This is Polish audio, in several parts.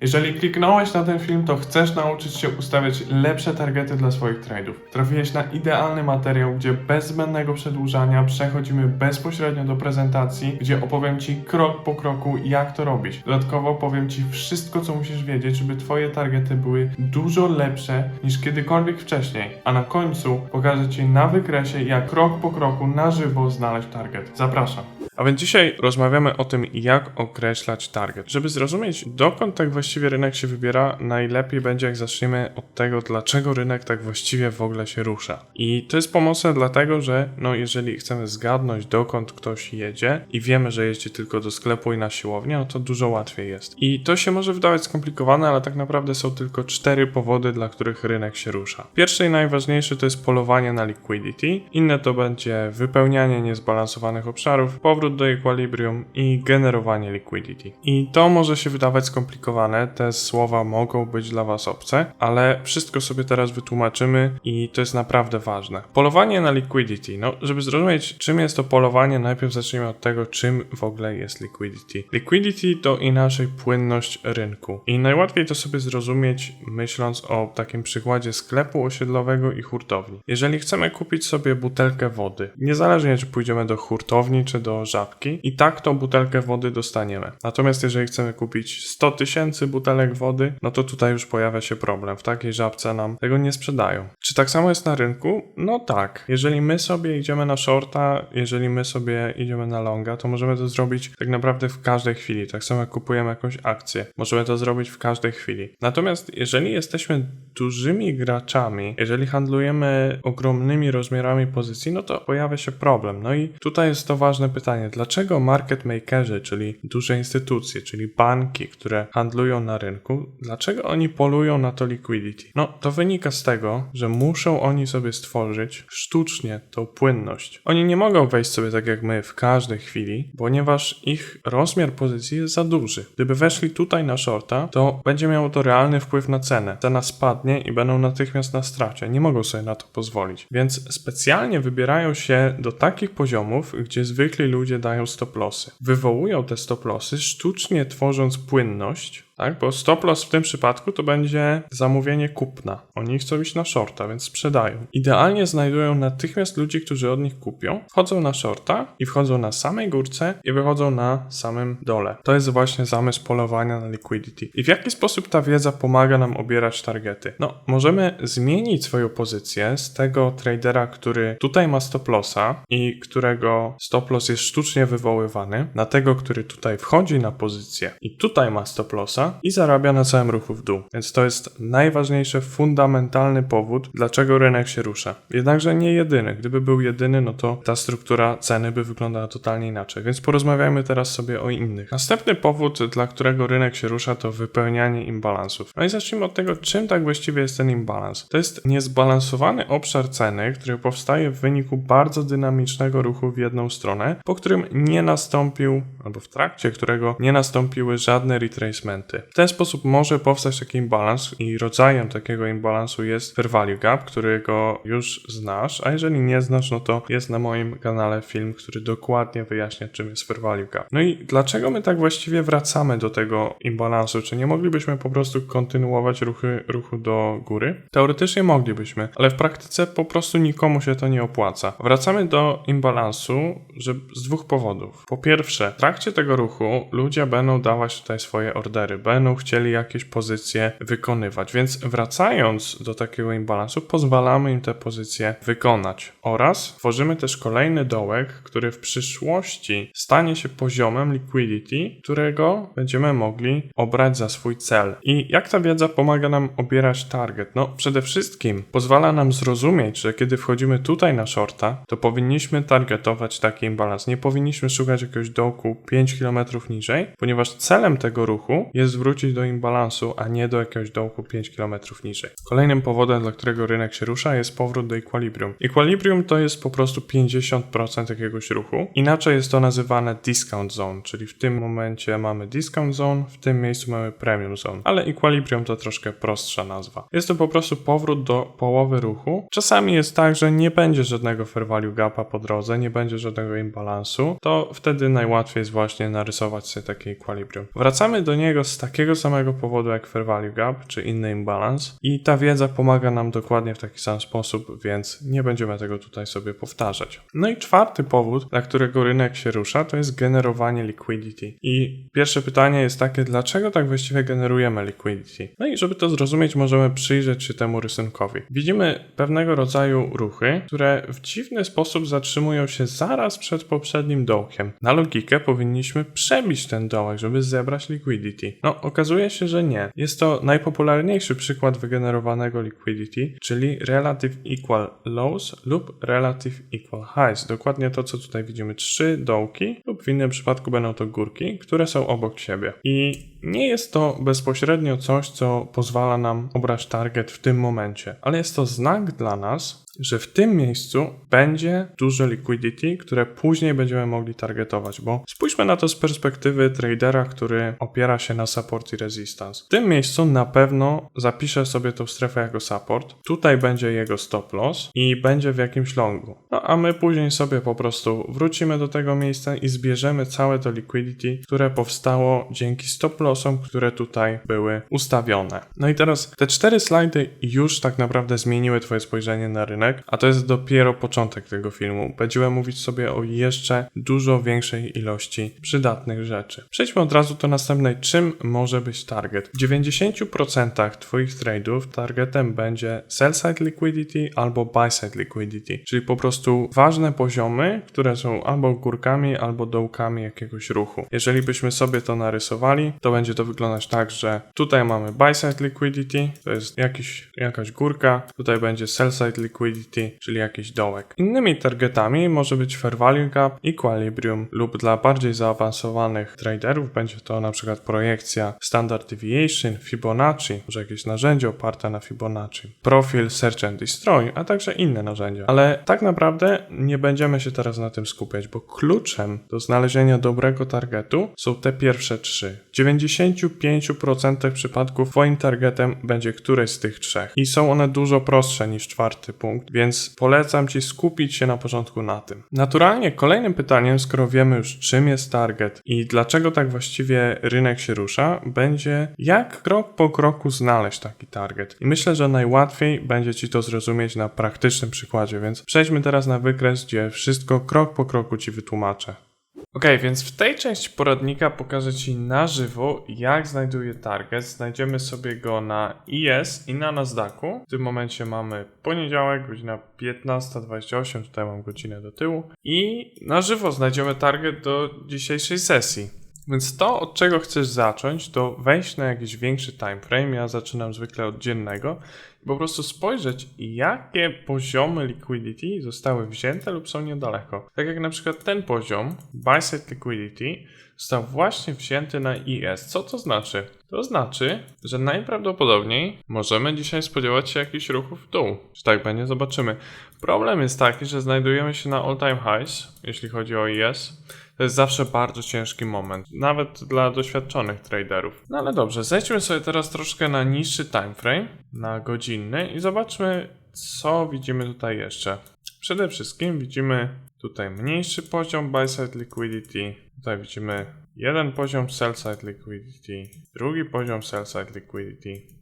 Jeżeli kliknąłeś na ten film, to chcesz nauczyć się ustawiać lepsze targety dla swoich trade'ów. Trafiłeś na idealny materiał, gdzie bez zbędnego przedłużania przechodzimy bezpośrednio do prezentacji, gdzie opowiem Ci krok po kroku, jak to robić. Dodatkowo powiem Ci wszystko, co musisz wiedzieć, żeby Twoje targety były dużo lepsze niż kiedykolwiek wcześniej. A na końcu pokażę Ci na wykresie, jak krok po kroku na żywo znaleźć target. Zapraszam. A więc dzisiaj rozmawiamy o tym, jak określać target. Żeby zrozumieć, dokąd tak właściwie rynek się wybiera, najlepiej będzie, jak zaczniemy od tego, dlaczego rynek tak właściwie w ogóle się rusza. I to jest pomocne dlatego, że no, jeżeli chcemy zgadnąć, dokąd ktoś jedzie i wiemy, że jeździ tylko do sklepu i na siłownię, no to dużo łatwiej jest. I to się może wydawać skomplikowane, ale tak naprawdę są tylko cztery powody, dla których rynek się rusza. Pierwszy i najważniejszy to jest polowanie na liquidity, inne to będzie wypełnianie niezbalansowanych obszarów, powrót do equilibrium i generowanie liquidity. I to może się wydawać skomplikowane, te słowa mogą być dla Was obce, ale wszystko sobie teraz wytłumaczymy i to jest naprawdę ważne. Polowanie na liquidity. No, żeby zrozumieć, czym jest to polowanie, najpierw zacznijmy od tego, czym w ogóle jest liquidity. Liquidity to inaczej płynność rynku. I najłatwiej to sobie zrozumieć, myśląc o takim przykładzie sklepu osiedlowego i hurtowni. Jeżeli chcemy kupić sobie butelkę wody, niezależnie czy pójdziemy do hurtowni czy do żabki, i tak tą butelkę wody dostaniemy. Natomiast jeżeli chcemy kupić 100 tysięcy butelek wody, no to tutaj już pojawia się problem. W takiej żabce nam tego nie sprzedają. Czy tak samo jest na rynku? No tak. Jeżeli my sobie idziemy na shorta, jeżeli my sobie idziemy na longa, to możemy to zrobić tak naprawdę w każdej chwili. Tak samo jak kupujemy jakąś akcję. Możemy to zrobić w każdej chwili. Natomiast jeżeli jesteśmy dużymi graczami, jeżeli handlujemy ogromnymi rozmiarami pozycji, no to pojawia się problem. No i tutaj jest to ważne pytanie. Dlaczego market makerzy, czyli duże instytucje, czyli banki, które handlują na rynku, dlaczego oni polują na to liquidity? No, to wynika z tego, że muszą oni sobie stworzyć sztucznie tą płynność. Oni nie mogą wejść sobie tak jak my w każdej chwili, ponieważ ich rozmiar pozycji jest za duży. Gdyby weszli tutaj na shorta, to będzie miało to realny wpływ na cenę. Cena spadnie i będą natychmiast na stracie. Nie mogą sobie na to pozwolić. Więc specjalnie wybierają się do takich poziomów, gdzie zwykli ludzie dają stop lossy. Wywołują te stop lossy, sztucznie tworząc płynność, tak? Bo stop loss w tym przypadku to będzie zamówienie kupna. Oni chcą iść na shorta, więc sprzedają. Idealnie znajdują natychmiast ludzi, którzy od nich kupią, wchodzą na shorta i wchodzą na samej górce i wychodzą na samym dole. To jest właśnie zamysł polowania na liquidity. I w jaki sposób ta wiedza pomaga nam obierać targety? No, możemy zmienić swoją pozycję z tego tradera, który tutaj ma stop lossa i którego stop loss jest sztucznie wywoływany, na tego, który tutaj wchodzi na pozycję i tutaj ma stop lossa i zarabia na całym ruchu w dół. Więc to jest najważniejszy, fundamentalny powód, dlaczego rynek się rusza. Jednakże nie jedyny. Gdyby był jedyny, no to ta struktura ceny by wyglądała totalnie inaczej. Więc porozmawiajmy teraz sobie o innych. Następny powód, dla którego rynek się rusza, to wypełnianie imbalansów. No i zacznijmy od tego, czym tak właściwie jest ten imbalans. To jest niezbalansowany obszar ceny, który powstaje w wyniku bardzo dynamicznego ruchu w jedną stronę, po którym nie nastąpił, albo w trakcie którego nie nastąpiły żadne retracementy. W ten sposób może powstać taki imbalans i rodzajem takiego imbalansu jest fair value gap, którego już znasz, a jeżeli nie znasz, no to jest na moim kanale film, który dokładnie wyjaśnia, czym jest fair value gap. No i dlaczego my tak właściwie wracamy do tego imbalansu? Czy nie moglibyśmy po prostu kontynuować ruchy, ruchu do góry? Teoretycznie moglibyśmy, ale w praktyce po prostu nikomu się to nie opłaca. Wracamy do imbalansu że z dwóch powodów. Po pierwsze, w trakcie tego ruchu ludzie będą dawać tutaj swoje ordery, będą chcieli jakieś pozycje wykonywać, więc wracając do takiego imbalansu, pozwalamy im te pozycje wykonać oraz tworzymy też kolejny dołek, który w przyszłości stanie się poziomem liquidity, którego będziemy mogli obrać za swój cel. I jak ta wiedza pomaga nam obierać target? No, przede wszystkim pozwala nam zrozumieć, że kiedy wchodzimy tutaj na shorta, to powinniśmy targetować taki imbalans. Nie powinniśmy szukać jakiegoś dołku 5 km niżej, ponieważ celem tego ruchu jest wrócić do imbalansu, a nie do jakiegoś dołku 5 km niżej. Kolejnym powodem, dla którego rynek się rusza, jest powrót do equilibrium. Equilibrium to jest po prostu 50% jakiegoś ruchu. Inaczej jest to nazywane discount zone, czyli w tym momencie mamy discount zone, w tym miejscu mamy premium zone, ale equilibrium to troszkę prostsza nazwa. Jest to po prostu powrót do połowy ruchu. Czasami jest tak, że nie będzie żadnego fair value gapa po drodze, nie będzie żadnego imbalansu, to wtedy najłatwiej jest właśnie narysować sobie takie equilibrium. Wracamy do niego z takiego samego powodu jak fair value gap czy inny imbalance i ta wiedza pomaga nam dokładnie w taki sam sposób, więc nie będziemy tego tutaj sobie powtarzać. No i czwarty powód, dla którego rynek się rusza, to jest generowanie liquidity. I pierwsze pytanie jest takie, dlaczego tak właściwie generujemy liquidity? No i żeby to zrozumieć, możemy przyjrzeć się temu rysunkowi. Widzimy pewnego rodzaju ruchy, które w dziwny sposób zatrzymują się zaraz przed poprzednim dołkiem. Na logikę powinniśmy przebić ten dołek, żeby zebrać liquidity. No, okazuje się, że nie. Jest to najpopularniejszy przykład wygenerowanego liquidity, czyli relative equal lows lub relative equal highs. Dokładnie to, co tutaj widzimy. Trzy dołki lub w innym przypadku będą to górki, które są obok siebie. I nie jest to bezpośrednio coś, co pozwala nam obrać target w tym momencie, ale jest to znak dla nas, że w tym miejscu będzie duże liquidity, które później będziemy mogli targetować, bo spójrzmy na to z perspektywy tradera, który opiera się na support i resistance. W tym miejscu na pewno zapiszę sobie tą strefę jako support, tutaj będzie jego stop loss i będzie w jakimś longu. No a my później sobie po prostu wrócimy do tego miejsca i zbierzemy całe to liquidity, które powstało dzięki stop lossom, które tutaj były ustawione. No i teraz te cztery slajdy już tak naprawdę zmieniły twoje spojrzenie na rynek a to jest dopiero początek tego filmu. Będziemy mówić sobie o jeszcze dużo większej ilości przydatnych rzeczy. Przejdźmy od razu do następnej. Czym może być target? W 90% Twoich trade'ów targetem będzie sell side liquidity albo buy side liquidity, czyli po prostu ważne poziomy, które są albo górkami, albo dołkami jakiegoś ruchu. Jeżeli byśmy sobie to narysowali, to będzie to wyglądać tak, że tutaj mamy buy side liquidity, to jest jakiś, jakaś górka, tutaj będzie sell side liquidity, czyli jakiś dołek. Innymi targetami może być fair value gap, equilibrium lub dla bardziej zaawansowanych traderów będzie to na przykład projekcja standard deviation, Fibonacci, może jakieś narzędzie oparte na Fibonacci, profil search and destroy, a także inne narzędzia. Ale tak naprawdę nie będziemy się teraz na tym skupiać, bo kluczem do znalezienia dobrego targetu są te pierwsze trzy. W 95% przypadków twoim targetem będzie któreś z tych trzech i są one dużo prostsze niż czwarty punkt, więc polecam Ci skupić się na początku na tym. Naturalnie kolejnym pytaniem, skoro wiemy już czym jest target i dlaczego tak właściwie rynek się rusza, będzie jak krok po kroku znaleźć taki target. I myślę, że najłatwiej będzie Ci to zrozumieć na praktycznym przykładzie, więc przejdźmy teraz na wykres, gdzie wszystko krok po kroku Ci wytłumaczę. Ok, więc w tej części poradnika pokażę Ci na żywo, jak znajduję target. Znajdziemy sobie go na IS i na Nasdaqu. W tym momencie mamy poniedziałek, godzina 15.28, tutaj mam godzinę do tyłu. I na żywo znajdziemy target do dzisiejszej sesji. Więc to, od czego chcesz zacząć, to wejść na jakiś większy time frame. Ja zaczynam zwykle od dziennego i po prostu spojrzeć, jakie poziomy liquidity zostały wzięte lub są niedaleko. Tak jak na przykład ten poziom, side liquidity, został właśnie wzięty na IS. Co to znaczy? To znaczy, że najprawdopodobniej możemy dzisiaj spodziewać się jakichś ruchów w dół. Czy tak będzie? Zobaczymy. Problem jest taki, że znajdujemy się na all time highs, jeśli chodzi o IS to jest zawsze bardzo ciężki moment, nawet dla doświadczonych traderów. No ale dobrze, zejdźmy sobie teraz troszkę na niższy time frame, na godzinny i zobaczmy, co widzimy tutaj jeszcze. Przede wszystkim widzimy tutaj mniejszy poziom buy side liquidity, tutaj widzimy jeden poziom sell side liquidity, drugi poziom sell side liquidity,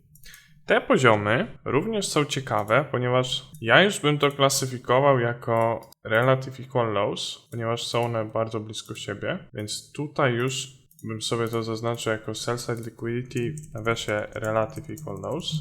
te poziomy również są ciekawe, ponieważ ja już bym to klasyfikował jako relative equal lows, ponieważ są one bardzo blisko siebie, więc tutaj już bym sobie to zaznaczył jako sell side liquidity w nawiasie relative equal lows.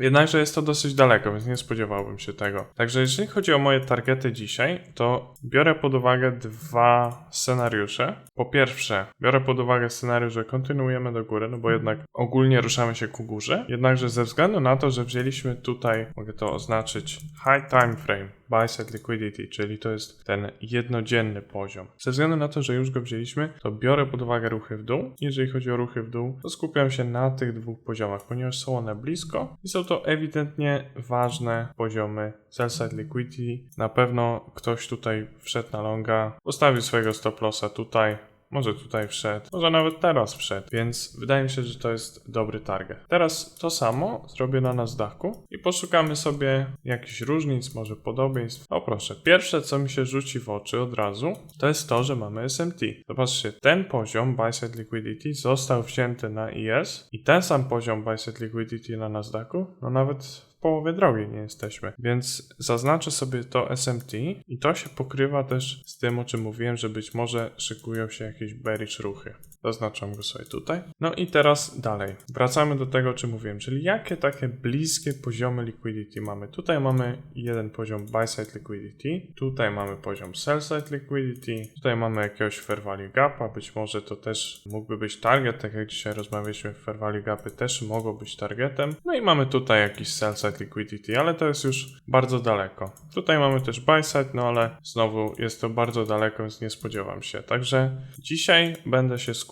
Jednakże jest to dosyć daleko, więc nie spodziewałbym się tego. Także jeżeli chodzi o moje targety dzisiaj, to biorę pod uwagę dwa scenariusze. Po pierwsze, biorę pod uwagę scenariusz, że kontynuujemy do góry, no bo jednak ogólnie ruszamy się ku górze. Jednakże ze względu na to, że wzięliśmy tutaj, mogę to oznaczyć, high time frame, buy side liquidity, czyli to jest ten jednodzienny poziom. Ze względu na to, że już go wzięliśmy, to biorę pod uwagę ruchy w dół. Jeżeli chodzi o ruchy w dół, to skupiam się na tych dwóch poziomach, ponieważ są one blisko i są to ewidentnie ważne poziomy sell side liquidity. Na pewno ktoś tutaj wszedł na longa, postawił swojego stop lossa tutaj, może tutaj wszedł, może nawet teraz wszedł, więc wydaje mi się, że to jest dobry target. Teraz to samo zrobię na Nasdaqu i poszukamy sobie jakichś różnic, może podobieństw. O proszę, pierwsze co mi się rzuci w oczy od razu, to jest to, że mamy SMT. Zobaczcie, ten poziom Buy Side Liquidity został wzięty na IS i ten sam poziom Buy Side Liquidity na Nasdaqu, no nawet połowie drogi nie jesteśmy. Więc zaznaczę sobie to SMT i to się pokrywa też z tym, o czym mówiłem, że być może szykują się jakieś bearish ruchy. Zaznaczam go sobie tutaj. No i teraz dalej. Wracamy do tego, o czym mówiłem, czyli jakie takie bliskie poziomy liquidity mamy. Tutaj mamy jeden poziom buy side liquidity, tutaj mamy poziom sell side liquidity, tutaj mamy jakiegoś fair value gapa, być może to też mógłby być target, tak jak dzisiaj rozmawialiśmy, fair value gapy też mogą być targetem. No i mamy tutaj jakiś sell side liquidity, ale to jest już bardzo daleko. Tutaj mamy też buy side, no ale znowu jest to bardzo daleko, więc nie spodziewam się. Także dzisiaj będę się skupiał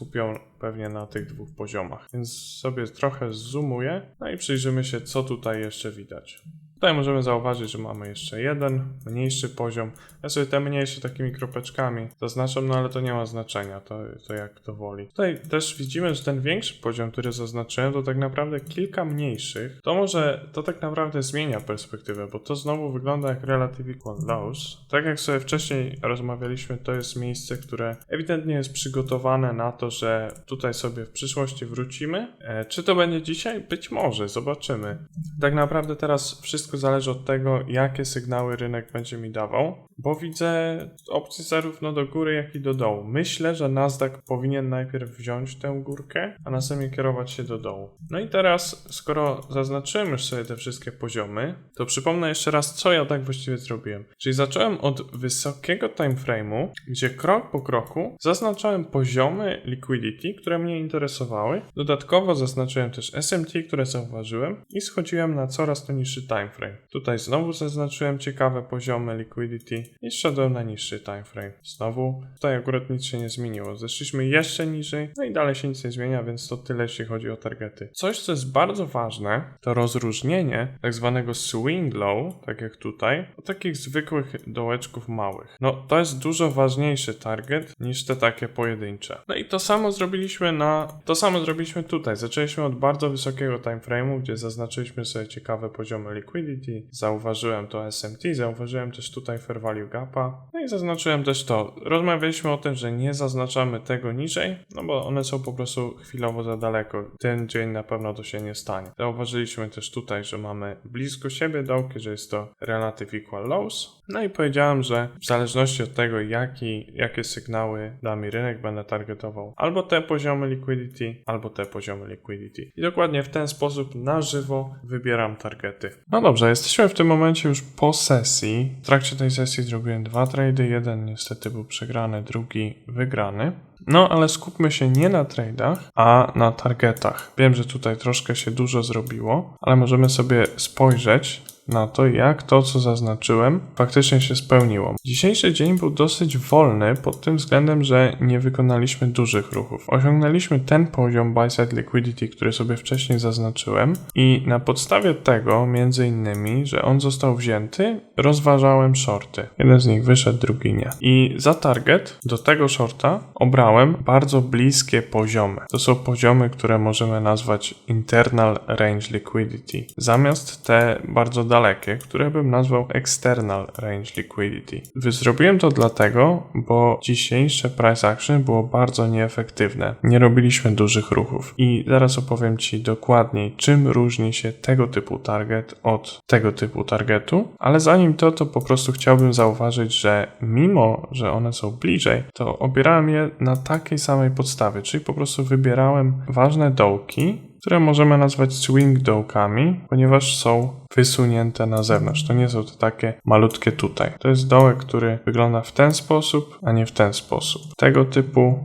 pewnie na tych dwóch poziomach. Więc sobie trochę zoomuję, no i przyjrzymy się, co tutaj jeszcze widać. Tutaj możemy zauważyć, że mamy jeszcze jeden mniejszy poziom. Ja sobie te mniejsze takimi kropeczkami zaznaczam, no ale to nie ma znaczenia, to, to jak to woli. Tutaj też widzimy, że ten większy poziom, który zaznaczyłem, to tak naprawdę kilka mniejszych. To może, to tak naprawdę zmienia perspektywę, bo to znowu wygląda jak Relative Equal Lows. Tak jak sobie wcześniej rozmawialiśmy, to jest miejsce, które ewidentnie jest przygotowane na to, że tutaj sobie w przyszłości wrócimy. E, czy to będzie dzisiaj? Być może, zobaczymy. Tak naprawdę teraz wszystko zależy od tego, jakie sygnały rynek będzie mi dawał, bo widzę opcje zarówno do góry, jak i do dołu. Myślę, że Nasdaq powinien najpierw wziąć tę górkę, a następnie kierować się do dołu. No i teraz, skoro zaznaczyłem już sobie te wszystkie poziomy, to przypomnę jeszcze raz, co ja tak właściwie zrobiłem. Czyli zacząłem od wysokiego timeframe'u, gdzie krok po kroku zaznaczałem poziomy liquidity, które mnie interesowały. Dodatkowo zaznaczyłem też SMT, które zauważyłem i schodziłem na coraz to niższy timeframe. Tutaj znowu zaznaczyłem ciekawe poziomy liquidity i szedłem na niższy timeframe. Znowu tutaj akurat nic się nie zmieniło. Zeszliśmy jeszcze niżej, no i dalej się nic nie zmienia, więc to tyle jeśli chodzi o targety. Coś, co jest bardzo ważne, to rozróżnienie tak zwanego swing low, tak jak tutaj, od takich zwykłych dołeczków małych. No to jest dużo ważniejszy target niż te takie pojedyncze. No i to samo zrobiliśmy na, to samo zrobiliśmy tutaj. Zaczęliśmy od bardzo wysokiego timeframe'u, gdzie zaznaczyliśmy sobie ciekawe poziomy liquidity, zauważyłem to SMT, zauważyłem też tutaj fair value gapa, no i zaznaczyłem też to. Rozmawialiśmy o tym, że nie zaznaczamy tego niżej, no bo one są po prostu chwilowo za daleko. Ten dzień na pewno to się nie stanie. Zauważyliśmy też tutaj, że mamy blisko siebie dołki, że jest to relative equal lows. No i powiedziałem, że w zależności od tego, jaki, jakie sygnały da mi rynek, będę targetował albo te poziomy liquidity, albo te poziomy liquidity. I dokładnie w ten sposób na żywo wybieram targety. No dobrze, jesteśmy w tym momencie już po sesji. W trakcie tej sesji zrobiłem dwa trady. Jeden niestety był przegrany, drugi wygrany. No, ale skupmy się nie na tradach, a na targetach. Wiem, że tutaj troszkę się dużo zrobiło, ale możemy sobie spojrzeć na to, jak to, co zaznaczyłem, faktycznie się spełniło. Dzisiejszy dzień był dosyć wolny pod tym względem, że nie wykonaliśmy dużych ruchów. Osiągnęliśmy ten poziom buy side liquidity, który sobie wcześniej zaznaczyłem i na podstawie tego, między innymi, że on został wzięty, rozważałem shorty. Jeden z nich wyszedł, drugi nie. I za target do tego shorta obrałem bardzo bliskie poziomy. To są poziomy, które możemy nazwać internal range liquidity. Zamiast te bardzo dalekie, które bym nazwał external range liquidity. Zrobiłem to dlatego, bo dzisiejsze price action było bardzo nieefektywne. Nie robiliśmy dużych ruchów. I zaraz opowiem Ci dokładniej, czym różni się tego typu target od tego typu targetu. Ale zanim to, to po prostu chciałbym zauważyć, że mimo, że one są bliżej, to obierałem je na takiej samej podstawie, czyli po prostu wybierałem ważne dołki, które możemy nazwać swing dołkami, ponieważ są wysunięte na zewnątrz. To nie są to takie malutkie tutaj. To jest dołek, który wygląda w ten sposób, a nie w ten sposób. Tego typu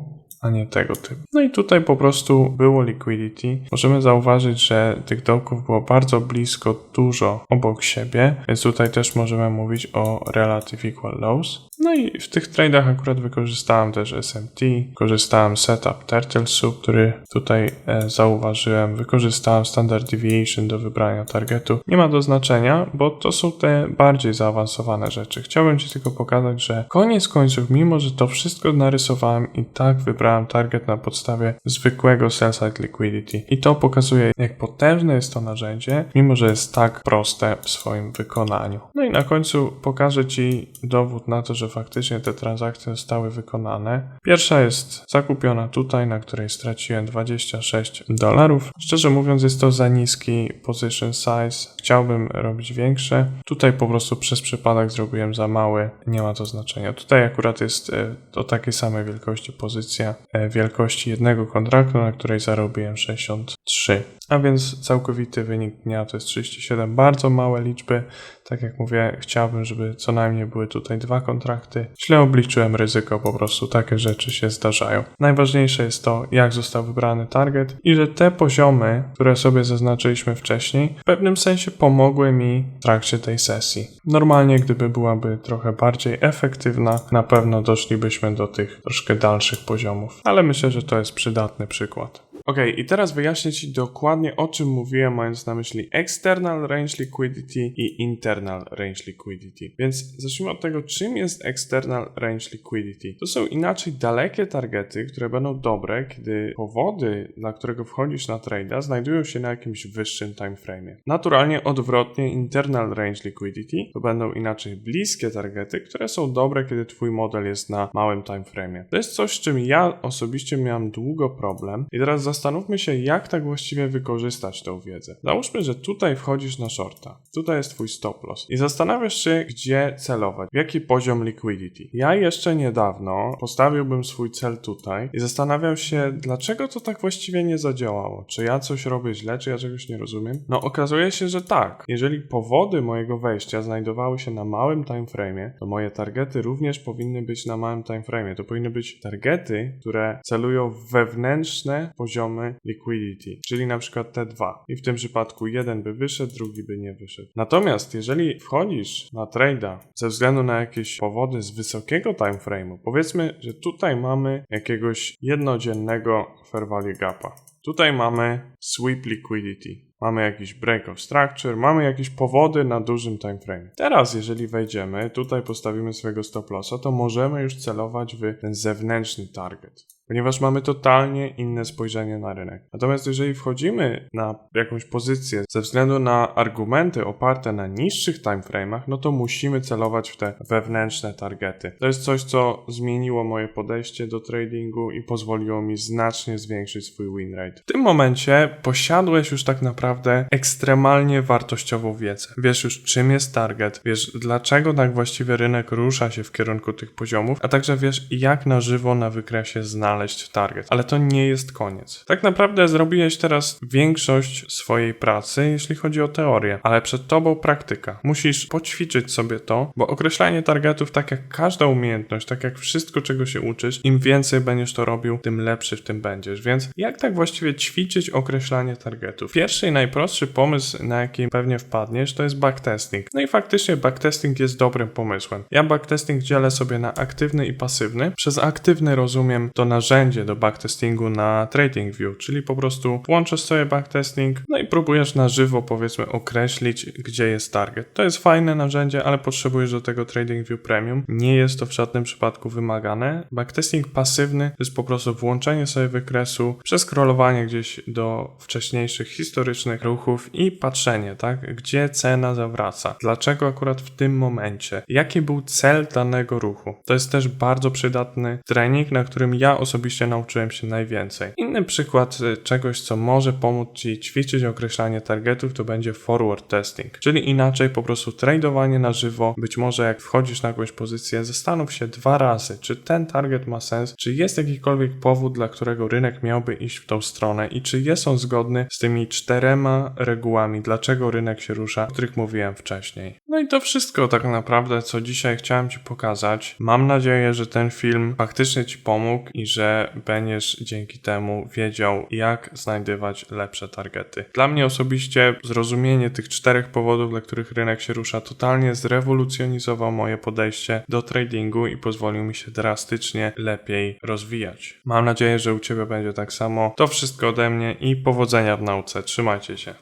a nie tego typu. No i tutaj po prostu było liquidity. Możemy zauważyć, że tych dołków było bardzo blisko, dużo obok siebie, więc tutaj też możemy mówić o relative equal lows. No i w tych tradeach akurat wykorzystałem też SMT, korzystałem setup Turtle Soup, który tutaj e, zauważyłem, wykorzystałem standard deviation do wybrania targetu. Nie ma to znaczenia, bo to są te bardziej zaawansowane rzeczy. Chciałbym Ci tylko pokazać, że koniec końców, mimo że to wszystko narysowałem i tak wybrałem target na podstawie zwykłego sell side liquidity. I to pokazuje, jak potężne jest to narzędzie, mimo że jest tak proste w swoim wykonaniu. No i na końcu pokażę Ci dowód na to, że faktycznie te transakcje zostały wykonane. Pierwsza jest zakupiona tutaj, na której straciłem 26 dolarów. Szczerze mówiąc, jest to za niski position size. Chciałbym robić większe. Tutaj po prostu przez przypadek zrobiłem za mały. Nie ma to znaczenia. Tutaj akurat jest e, o takiej samej wielkości pozycja wielkości jednego kontraktu, na której zarobiłem 63. A więc całkowity wynik dnia to jest 37. Bardzo małe liczby. Tak jak mówię, chciałbym, żeby co najmniej były tutaj dwa kontrakty. Źle obliczyłem ryzyko, po prostu takie rzeczy się zdarzają. Najważniejsze jest to, jak został wybrany target i że te poziomy, które sobie zaznaczyliśmy wcześniej, w pewnym sensie pomogły mi w trakcie tej sesji. Normalnie, gdyby byłaby trochę bardziej efektywna, na pewno doszlibyśmy do tych troszkę dalszych poziomów, ale myślę, że to jest przydatny przykład. Ok, i teraz wyjaśnię Ci dokładnie o czym mówiłem, mając na myśli external range liquidity i internal range liquidity. Więc zacznijmy od tego, czym jest external range liquidity. To są inaczej dalekie targety, które będą dobre, kiedy powody, dla którego wchodzisz na trade'a, znajdują się na jakimś wyższym time frame. Naturalnie odwrotnie internal range liquidity to będą inaczej bliskie targety, które są dobre, kiedy Twój model jest na małym time frame. To jest coś, z czym ja osobiście miałem długo problem i teraz zastanówmy się, jak tak właściwie wykorzystać tę wiedzę. Załóżmy, że tutaj wchodzisz na shorta, tutaj jest twój stop loss i zastanawiasz się, gdzie celować, w jaki poziom liquidity. Ja jeszcze niedawno postawiłbym swój cel tutaj i zastanawiam się, dlaczego to tak właściwie nie zadziałało. Czy ja coś robię źle, czy ja czegoś nie rozumiem? No okazuje się, że tak. Jeżeli powody mojego wejścia znajdowały się na małym timeframe'ie, to moje targety również powinny być na małym timeframe'ie. To powinny być targety, które celują wewnętrzne poziomy poziomy liquidity, czyli na przykład te dwa. I w tym przypadku jeden by wyszedł, drugi by nie wyszedł. Natomiast jeżeli wchodzisz na trade'a ze względu na jakieś powody z wysokiego timeframe'u, powiedzmy, że tutaj mamy jakiegoś jednodziennego fair value gapa. Tutaj mamy sweep liquidity mamy jakiś break of structure, mamy jakieś powody na dużym time frame. Teraz, jeżeli wejdziemy, tutaj postawimy swojego stop lossa, to możemy już celować w ten zewnętrzny target ponieważ mamy totalnie inne spojrzenie na rynek. Natomiast jeżeli wchodzimy na jakąś pozycję ze względu na argumenty oparte na niższych timeframe'ach, no to musimy celować w te wewnętrzne targety. To jest coś, co zmieniło moje podejście do tradingu i pozwoliło mi znacznie zwiększyć swój win rate. W tym momencie posiadłeś już tak naprawdę ekstremalnie wartościową wiedzę. Wiesz już czym jest target, wiesz dlaczego tak właściwie rynek rusza się w kierunku tych poziomów, a także wiesz jak na żywo na wykresie znaleźć znaleźć target. Ale to nie jest koniec. Tak naprawdę zrobiłeś teraz większość swojej pracy, jeśli chodzi o teorię, ale przed tobą praktyka. Musisz poćwiczyć sobie to, bo określanie targetów, tak jak każda umiejętność, tak jak wszystko, czego się uczysz, im więcej będziesz to robił, tym lepszy w tym będziesz. Więc jak tak właściwie ćwiczyć określanie targetów? Pierwszy i najprostszy pomysł, na jaki pewnie wpadniesz, to jest backtesting. No i faktycznie backtesting jest dobrym pomysłem. Ja backtesting dzielę sobie na aktywny i pasywny. Przez aktywny rozumiem to narzędzie, narzędzie do backtestingu na TradingView, czyli po prostu włączasz sobie backtesting, no i próbujesz na żywo powiedzmy określić, gdzie jest target. To jest fajne narzędzie, ale potrzebujesz do tego TradingView Premium. Nie jest to w żadnym przypadku wymagane. Backtesting pasywny to jest po prostu włączenie sobie wykresu, przeskrolowanie gdzieś do wcześniejszych historycznych ruchów i patrzenie, tak, gdzie cena zawraca. Dlaczego akurat w tym momencie? Jaki był cel danego ruchu? To jest też bardzo przydatny trening, na którym ja osobiście osobiście nauczyłem się najwięcej. Inny przykład y, czegoś, co może pomóc Ci ćwiczyć określanie targetów, to będzie forward testing, czyli inaczej po prostu tradowanie na żywo. Być może jak wchodzisz na jakąś pozycję, zastanów się dwa razy, czy ten target ma sens, czy jest jakikolwiek powód, dla którego rynek miałby iść w tą stronę i czy jest on zgodny z tymi czterema regułami, dlaczego rynek się rusza, o których mówiłem wcześniej. No i to wszystko tak naprawdę, co dzisiaj chciałem Ci pokazać. Mam nadzieję, że ten film faktycznie Ci pomógł i że że będziesz dzięki temu wiedział, jak znajdywać lepsze targety. Dla mnie osobiście zrozumienie tych czterech powodów, dla których rynek się rusza, totalnie zrewolucjonizował moje podejście do tradingu i pozwolił mi się drastycznie lepiej rozwijać. Mam nadzieję, że u Ciebie będzie tak samo. To wszystko ode mnie i powodzenia w nauce. Trzymajcie się.